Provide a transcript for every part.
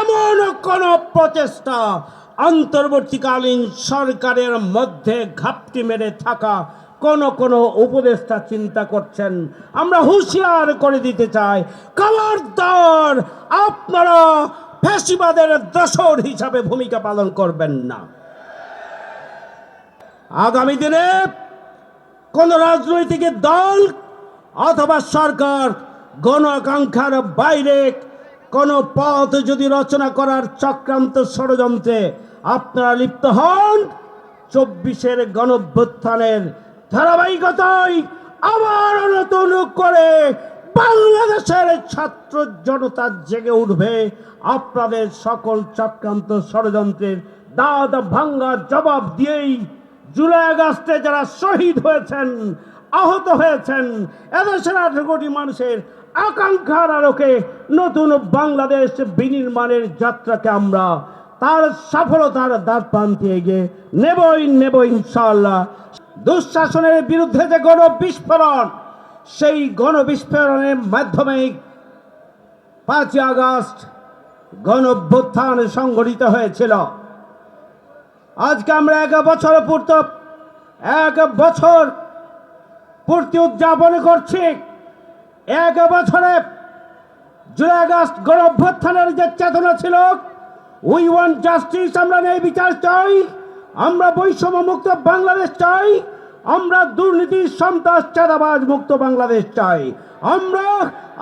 এমন কোন প্রচেষ্টা অন্তর্বর্তীকালীন সরকারের মধ্যে ঘাপটি মেরে থাকা কোন কোন উপদেষ্টা চিন্তা করছেন। আমরা হুঁশিয়ার করে দিতে চাই, খবরদার, আপনারা ফ্যাসিবাদের দশর হিসাবে ভূমিকা পালন করবেন না। আগামী দিনে কোন রাজনৈতিক দল অথবা সরকার গণ আকাঙ্ক্ষার বাইরে কোন পথ যদি রচনা করার চক্রান্ত ষড়যন্ত্রে আপনারা লিপ্ত হন, চব্বিশের গণভ্যুত্থানের ধারাবাহিকতায় আবার নতুন করে বাংলাদেশের ছাত্র জনতা জেগে উঠবে। আপনাদের সকল চক্রান্ত ষড়যন্ত্রের দাঁত ভাঙ্গা জবাব দিয়েই জুলাই আগস্টে যারা শহীদ হয়েছেন আহত হয়েছেন। এদেশের আঠারো কোটি মানুষের আকাঙ্ক্ষার আলোকে নতুন বাংলাদেশ বিনির্মাণের যাত্রাকে আমরা তার সফলতার দ্বার প্রান্তে এগিয়ে নেবই নেব ইনশাল্লাহ দুঃশাসনের বিরুদ্ধে যে গণ বিস্ফোরণ সেই গণ বিস্ফোরণের মাধ্যমে পাঁচই আগস্ট গণ অভ্যুত্থান সংগঠিত হয়েছিল। আজকে আমরা এক বছর পূর্ত, এক বছর পূর্তি উদযাপন করছি। এক বছরে জুলাই আগস্ট গণ অভ্যুত্থানের যে চেতনা ছিল উই ওয়ান জাস্টিস আমরা নেই, বিচার চাই, আমরা বৈষম্য মুক্ত বাংলাদেশ চাই, আমরা দুর্নীতি সন্ত্রাস, চাঁদাবাজ মুক্ত বাংলাদেশ চাই। আমরা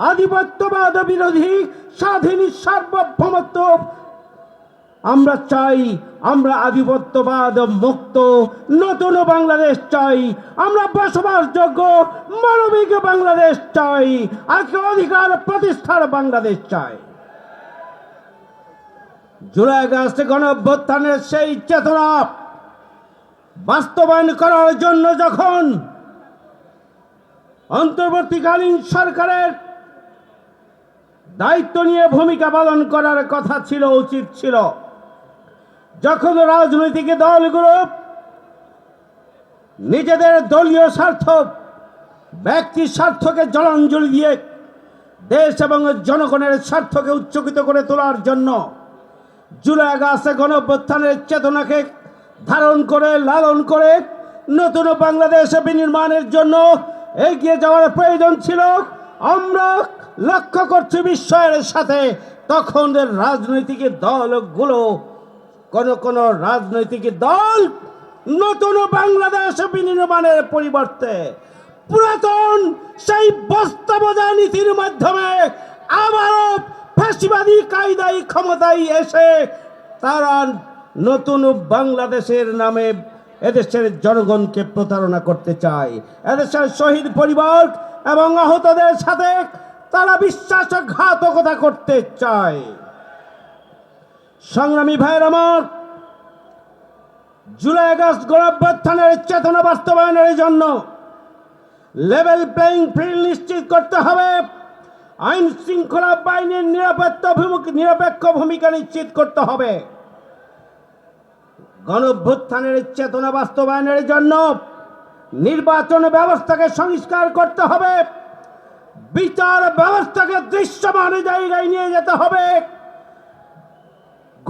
আধিপত্যবাদ বিরোধী, স্বাধীন, সার্বভৌমত্ব আমরা চাই আমরা আধিপত্যবাদ মুক্ত, নতুন বাংলাদেশ চাই, আমরা বসবাসযোগ্য, মানবিক বাংলাদেশ চাই আজকে অধিকার প্রতিষ্ঠার বাংলাদেশ চাই। জুলাই আগস্টে গণ অভ্যুত্থানের সেই চেতনা বাস্তবায়ন করার জন্য যখন অন্তর্বর্তীকালীন সরকারের দায়িত্ব নিয়ে ভূমিকা পালন করার কথা ছিল, উচিত ছিল যখন রাজনৈতিক দলগুলো নিজেদের দলীয় স্বার্থ, ব্যক্তি স্বার্থকে জলাঞ্জলি দিয়ে দেশ এবং জনগণের স্বার্থকে উচ্চকিত করে তোলার জন্য জুলাই আগস্টে গণঅভ্যুত্থানের চেতনাকে ধারণ করে, লালন করে নতুন বাংলাদেশ বিনির্মাণের জন্য এগিয়ে যাওয়ার প্রয়োজন ছিল। আমরা লক্ষ্য করছি বিস্ময়ের সাথে তখন রাজনৈতিক দলগুলো কোন কোন রাজনৈতিক দল নতুন বাংলাদেশ বিনির্মাণের পরিবর্তে পুরাতন সেই বস্তাবজা নীতির মাধ্যমে আবারও ফ্যাসিবাদী কায়দায় ক্ষমতায় এসে তারা নতুন বাংলাদেশের নামে এদেশের জনগণকে প্রতারণা করতে চায়। এদেশের শহীদ পরিবার এবং আহতদের সাথে তারা বিশ্বাসঘাতকতা করতে চায়। সংগ্রামী ভাইয়ের আমার, জুলাই আগস্ট গণঅভ্যুত্থানের চেতনা বাস্তবায়নের জন্য লেভেল প্লেইং ফিল্ড নিশ্চিত করতে হবে। আইন শৃঙ্খলা বাহিনীর ভূমিকা নিরপেক্ষ ভূমিকা নিশ্চিত করতে হবে। গণঅভ্যুত্থানের চেতনা বাস্তবায়নের জন্য নির্বাচন ব্যবস্থাকে সংস্কার করতে হবে। বিচার ব্যবস্থাকে দৃশ্যমান জায়গায় নিয়ে যেতে হবে।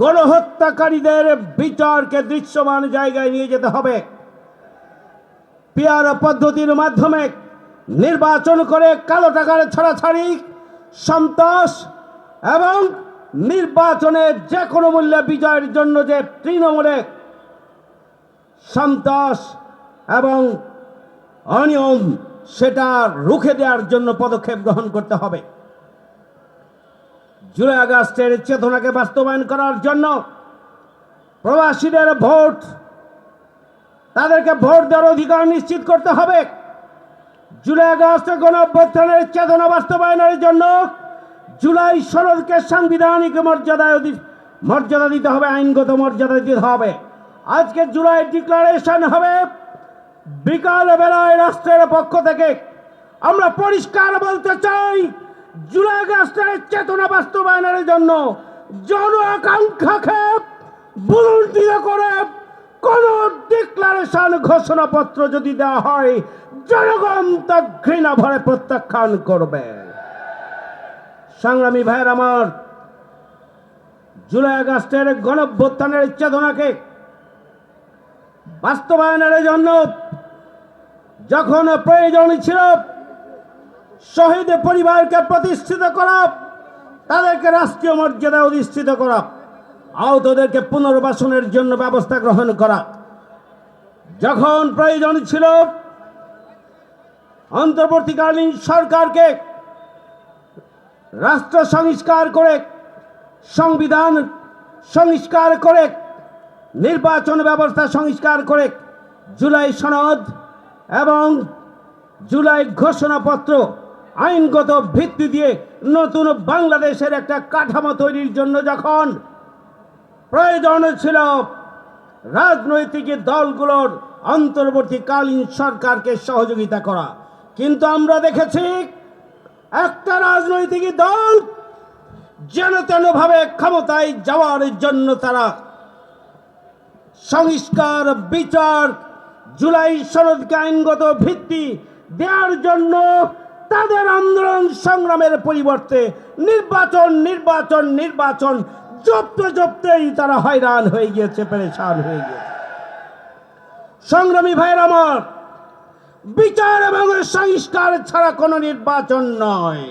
গণহত্যাকারীদের বিচারকে দৃশ্যমান জায়গায় নিয়ে যেতে হবে। পিয়ার পদ্ধতির মাধ্যমে নির্বাচন করে কালো টাকার ছাড়াছাড়ি, সন্ত্রাস এবং নির্বাচনে যে কোনো মূল্যে বিজয়ের জন্য যে তৃণমূলে সন্ত্রাস এবং অনিয়ম, সেটা রুখে দেওয়ার জন্য পদক্ষেপ গ্রহণ করতে হবে। জুলাই আগস্টের চেতনাকে বাস্তবায়ন করার জন্য প্রবাসীদের ভোট, তাদেরকে ভোট দেওয়ার অধিকার নিশ্চিত করতে হবে। জুলাই আগস্টে গণ অভ্যুত্থানের চেতনা বাস্তবায়নের জন্য জুলাই সনদকে সাংবিধানিক মর্যাদায় মর্যাদা দিতে হবে, আইনগত মর্যাদা দিতে হবে। আজকে জুলাই ডিক্লারেশন হবে বিকাল বেলায় রাষ্ট্রের পক্ষ থেকে। আমরা পরিষ্কার বলতে চাই জুলাই আগস্টের চেতনা বাস্তবায়নের জন্য জন আকাঙ্ক্ষাকে বুলন্দিত করে কোন ডিক্লারেশন ঘোষণাপত্র যদি দেওয়া হয়, জনগণ তা ঘৃণা ভরে প্রত্যাখ্যান করবে। সংগ্রামী ভাইয়ের আমার, জুলাই আগস্টের গণভ্যুত্থানের চেতনাকে বাস্তবায়নের জন্য যখন প্রয়োজন ছিল শহীদ পরিবারকে প্রতিষ্ঠিত করা তাদেরকে রাষ্ট্রীয় মর্যাদা অধিষ্ঠিত করা আহতদেরকে পুনর্বাসনের জন্য ব্যবস্থা গ্রহণ করা। যখন প্রয়োজন ছিল, অন্তর্বর্তীকালীন সরকারকে রাষ্ট্র সংস্কার করে, সংবিধান সংস্কার করে, নির্বাচন ব্যবস্থা সংস্কার করে, জুলাই সনদ এবং জুলাই ঘোষণাপত্র আইনগত ভিত্তি দিয়ে নতুন বাংলাদেশের একটা কাঠামো তৈরির জন্য যখন প্রয়োজন ছিল, রাজনৈতিক দলগুলোর অন্তর্বর্তীকালীন সরকারকে সহযোগিতা করা। কিন্তু আমরা দেখেছি, একটা রাজনৈতিক দল যেন তেনভাবে ক্ষমতায় যাওয়ার জন্য তারা সংস্কার, বিচার, জুলাই শরৎকে আইনগত ভিত্তি দেওয়ার জন্য তাদের আন্দোলন সংগ্রামের পরিবর্তে নির্বাচন নির্বাচন নির্বাচন, জপতে জপতেই তারা হয়রান হয়ে গিয়েছে, পেরেশান হয়ে গিয়েছে। সংগ্রামী ভাইয়ের আমার, বিচার এবং সংস্কার ছাড়া কোনো নির্বাচন নয়।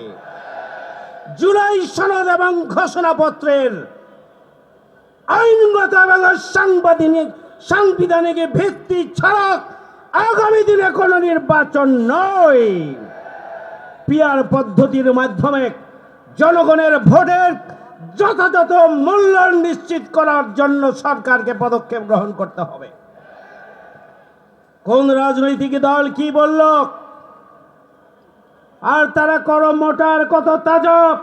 জুলাই সনদ এবং ঘোষণাপত্রের আইনগত এবং সাংবিধানিক সাংবিধানিক ভিত্তি ছাড়া আগামী দিনে কোনো নির্বাচন নয়। পিয়ার পদ্ধতির মাধ্যমে জনগণের ভোটের যথাযথ মূল্যায়ন নিশ্চিত করার জন্য সরকারকে পদক্ষেপ গ্রহণ করতে হবে। কোন রাজনৈতিক দল কি বলল? আর তারা কর মোটার কত তাজব?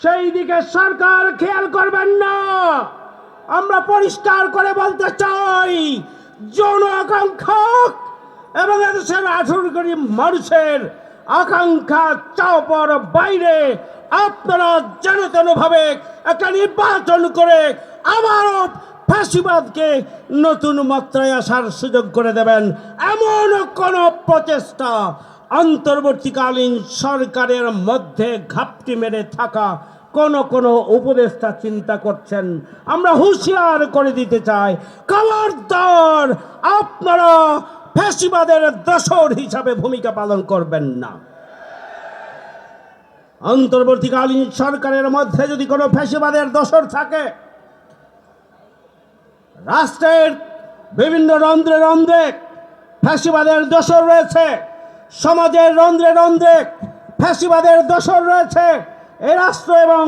সেই দিকে সরকার খেয়াল করবেন না। আমরা পরিষ্কার করে বলতে চাই, জন এবং এদেশের আঠেরো কোটি মানুষের আকাঙ্ক্ষা চাওয়ার বাইরে আপনারা যেন তেনভাবে একটা নির্বাচন করে আবারও ফাঁসিবাদকে নতুন মাত্রায় আসার সুযোগ করে দেবেন। এমন কোন প্রচেষ্টা অন্তর্বর্তীকালীন সরকারের মধ্যে ঘাপটি মেরে থাকা কোন কোন উপদেষ্টা চিন্তা করছেন। আমরা হুঁশিয়ার করে দিতে চাই, খবরদার, আপনারা ফ্যাসিবাদের দশর হিসাবে ভূমিকা পালন করবেন না। অন্তর্বর্তীকালীন সরকারের মধ্যে যদি কোনো ফ্যাসিবাদের দশর থাকে, রাষ্ট্রের বিভিন্ন রন্ধ্রে রন্ধ্রে ফ্যাসিবাদের দোষর রয়েছে, সমাজের রন্ধ্রে রন্ধ্রে ফ্যাসিবাদের দোষর রয়েছে, এ রাষ্ট্র এবং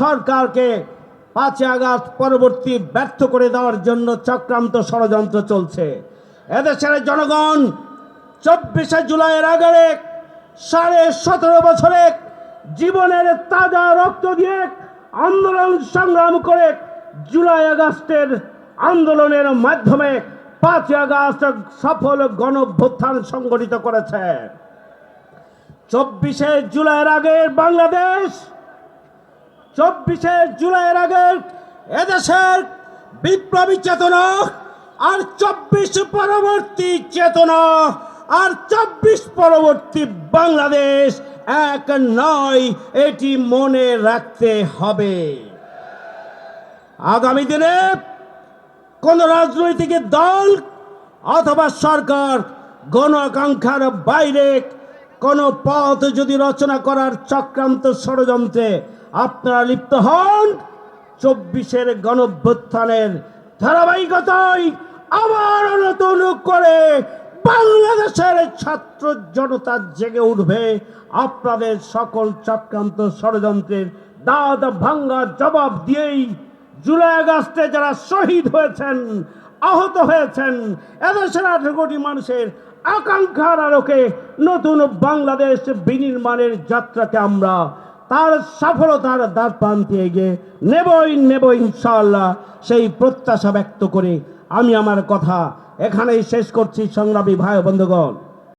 সরকারকে পাঁচই আগস্ট পরবর্তী ব্যর্থ করে দেওয়ার জন্য চক্রান্ত ষড়যন্ত্র চলছে। এদেশের জনগণ চব্বিশে জুলাইয়ের আগে সাড়ে সতেরো বছরে জীবনের তাজা রক্ত দিয়ে আন্দোলন সংগ্রাম করে জুলাই আগস্টের আন্দোলনের মাধ্যমে পাঁচই আগস্ট সফল গণভ্যুত্থান সংগঠিত করেছে। চব্বিশে জুলাইয়ের আগের বাংলাদেশ, চব্বিশে জুলাইয়ের আগে এদেশের বিপ্লবী চেতনা আর চব্বিশ পরবর্তী চেতনা, আর চব্বিশ পরবর্তী বাংলাদেশ, এক নয়, এটি মনে রাখতে হবে। আগামী দিনে কোন রাজনৈতিক দল অথবা সরকার গণ আকাঙ্ক্ষার বাইরে কোনো পথ যদি রচনা করার চক্রান্ত ষড়যন্ত্রে আপনারা লিপ্ত হন, চব্বিশের গণভ্যুত্থানের ধারাবাহিকতায় আবার নতুন করে বাংলাদেশের ছাত্র জনতা জেগে উঠবে। আপনাদের সকল চক্রান্ত ষড়যন্ত্রের দাঁত ভাঙ্গা জবাব দিয়েই জুলাই আগস্টে যারা শহীদ হয়েছেন, আহত হয়েছেন, এদেশের আঠেরো কোটি মানুষের আকাঙ্ক্ষার আলোকে নতুন বাংলাদেশ বিনির্মাণের যাত্রাকে আমরা তার সফলতার দ্বার প্রান্তে এগিয়ে নেবই নেব ইনশাল্লাহ সেই প্রত্যাশা ব্যক্ত করে আমি আমার কথা এখানেই শেষ করছি সংগ্রামী ভাই বন্ধুগণ।